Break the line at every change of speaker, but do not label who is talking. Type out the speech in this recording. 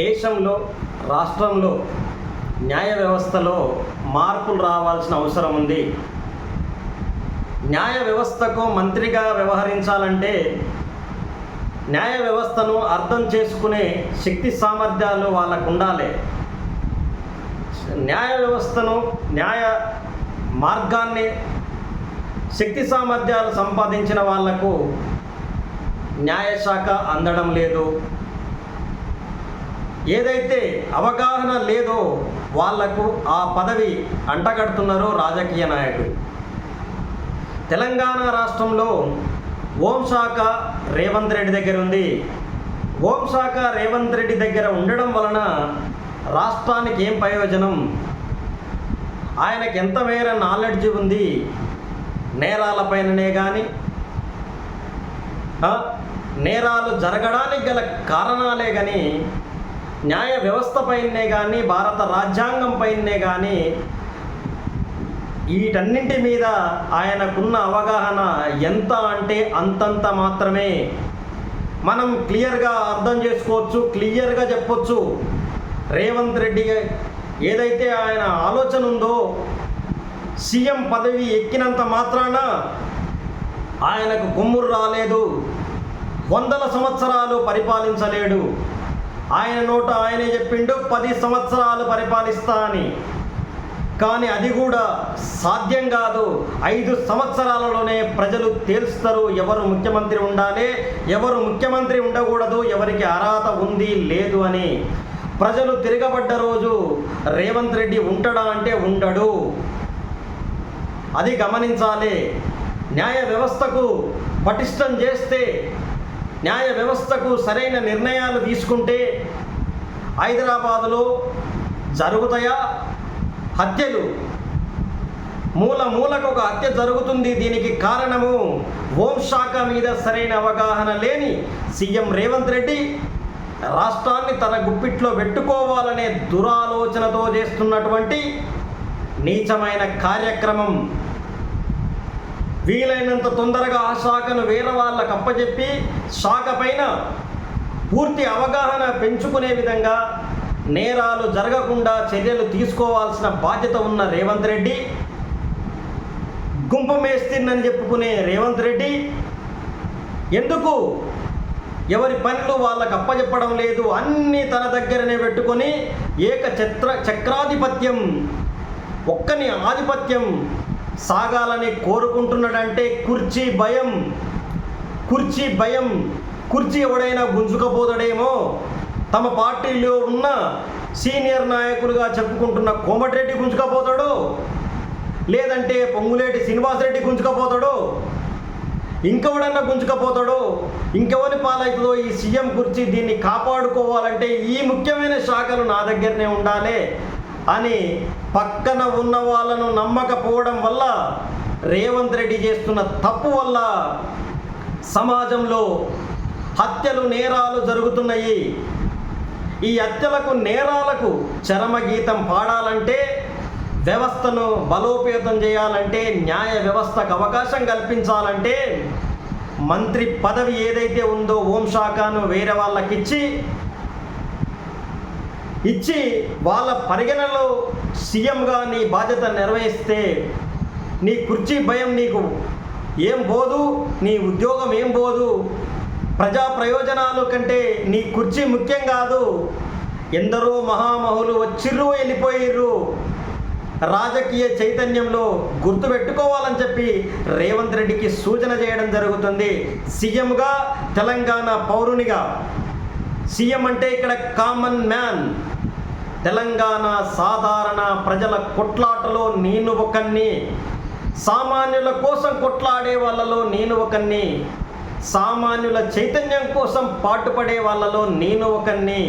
దేశంలో రాష్ట్రంలో న్యాయ వ్యవస్థలో మార్పులు రావాల్సిన అవసరం ఉంది. న్యాయ వ్యవస్థకు మంత్రిగా వ్యవహరించాలంటే న్యాయ వ్యవస్థను అర్థం చేసుకునే శక్తి సామర్థ్యాలు వాళ్ళకు ఉండాలి న్యాయ వ్యవస్థను న్యాయ మార్గాన్ని శక్తి సామర్థ్యాలు సంపాదించిన వాళ్ళకు న్యాయశాఖ అందడం లేదు. ఏదైతే అవగాహన లేదో వాళ్ళకు ఆ పదవి అంటగడుతున్నారో రాజకీయ నాయకుడు తెలంగాణ రాష్ట్రంలో శాఖ రేవంత్ రెడ్డి దగ్గర ఉంది. ఓంశాఖ రేవంత్ రెడ్డి దగ్గర ఉండడం వలన రాష్ట్రానికి ఏం ప్రయోజనం? ఆయనకి ఎంత మేర నాలెడ్జ్ ఉంది? నేరాలపైననే కానీ నేరాలు జరగడానికి గల కారణాలే కానీ న్యాయ వ్యవస్థపైనే కానీ భారత రాజ్యాంగం పైనే కానీ వీటన్నింటి మీద ఆయనకున్న అవగాహన ఎంత అంటే అంతంత మాత్రమే. మనం క్లియర్గా అర్థం చేసుకోవచ్చు క్లియర్గా చెప్పొచ్చు. రేవంత్ రెడ్డి ఏదైతే ఆయన ఆలోచన ఉందో సీఎం పదవి ఎక్కినంత మాత్రాన ఆయనకు కొమ్మురు రాలేదు వందల సంవత్సరాలు పరిపాలించలేడు. ఆయన నోట ఆయనే చెప్పిండు పది సంవత్సరాలు పరిపాలిస్తా అని. కానీ అది కూడా సాధ్యం కాదు. ఐదు సంవత్సరాలలోనే ప్రజలు తేల్స్తారు ఎవరు ముఖ్యమంత్రి ఉండాలి ఎవరు ముఖ్యమంత్రి ఉండకూడదు ఎవరికి అర్హత ఉంది లేదు అని. ప్రజలు తిరగబడ్డ రోజు రేవంత్ రెడ్డి ఉంటాడా అంటే ఉండడు. అది గమనించాలి. న్యాయ వ్యవస్థకు పటిష్టం చేస్తే న్యాయ వ్యవస్థకు సరైన నిర్ణయాలు తీసుకుంటే హైదరాబాదులో జరుగుతాయా? హత్యలు. మూల మూలకు ఒక హత్య జరుగుతుంది. దీనికి కారణము హోంశాఖ మీద సరైన అవగాహన లేని సీఎం రేవంత్ రెడ్డి రాష్ట్రాన్ని తన గుప్పిట్లో పెట్టుకోవాలనే దురాలోచనతో చేస్తున్నటువంటి నీచమైన కార్యక్రమం. వీలైనంత తొందరగా ఆ శాఖను వేరే వాళ్ళకు అప్పచెప్పి శాఖ పైన పూర్తి అవగాహన పెంచుకునే విధంగా నేరాలు జరగకుండా చర్యలు తీసుకోవాల్సిన బాధ్యత ఉన్న రేవంత్ రెడ్డి గుంపమేస్తుందని చెప్పుకునే రేవంత్ రెడ్డి ఎందుకు ఎవరి పనులు వాళ్ళకు అప్పచెప్పడం లేదు అన్నీ తన దగ్గరనే పెట్టుకొని ఏక చక్ర చక్రాధిపత్యం ఒక్కని ఆధిపత్యం సాగాలని కోరుకుంటున్నాడంటే కుర్చీ భయం. కుర్చీ భయం. కుర్చీ ఎవడైనా గుంజుకపోతాడేమో. తమ పార్టీలో ఉన్న సీనియర్ నాయకులుగా చెప్పుకుంటున్న కోమటిరెడ్డి గుంజుకపోతాడు? లేదంటే పొంగులేటి శ్రీనివాసరెడ్డి గుంజుకపోతాడు? ఇంకెవడన్నా గుంజుకపోతాడు? ఇంకెవరి పాలవుతుందో ఈ సీఎం కుర్చీ దీన్ని కాపాడుకోవాలంటే ఈ ముఖ్యమైన శాఖలు నా దగ్గరనే ఉండాలి. అని పక్కన ఉన్న వాళ్ళను నమ్మకపోవడం వల్ల రేవంత్ రెడ్డి చేస్తున్న తప్పు వల్ల సమాజంలో హత్యలు నేరాలు జరుగుతున్నాయి. ఈ హత్యలకు నేరాలకు చరమగీతం పాడాలంటే వ్యవస్థను బలోపేతం చేయాలంటే న్యాయ వ్యవస్థకు అవకాశం కల్పించాలంటే మంత్రి పదవి ఏదైతే ఉందో హోంశాఖను వేరే వాళ్ళకిచ్చి ఇచ్చి వాళ్ళ పరిగణలో సీఎంగా నీ బాధ్యత నిర్వహిస్తే నీ కుర్చీ భయం నీకు ఏం పోదు నీ ఉద్యోగం ఏం పోదు ప్రజా ప్రయోజనాలు కంటే నీ కుర్చీ ముఖ్యం కాదు. ఎందరో మహామహులు వచ్చిర్రు వెళ్ళిపోయిర్రు. రాజకీయ చైతన్యంలో గుర్తుపెట్టుకోవాలని చెప్పి రేవంత్ రెడ్డికి సూచన చేయడం జరుగుతుంది. సీఎంగా తెలంగాణ పౌరునిగా సీఎం అంటే ఇక్కడ కామన్ మ్యాన్ తెలంగాణ సాధారణ ప్రజల కొట్లాటలో నేను ఒకన్ని సామాన్యుల కోసం కొట్లాడే వాళ్ళలో నేను ఒకన్ని సామాన్యుల చైతన్యం కోసం పాటుపడే వాళ్ళలో నేను ఒకన్ని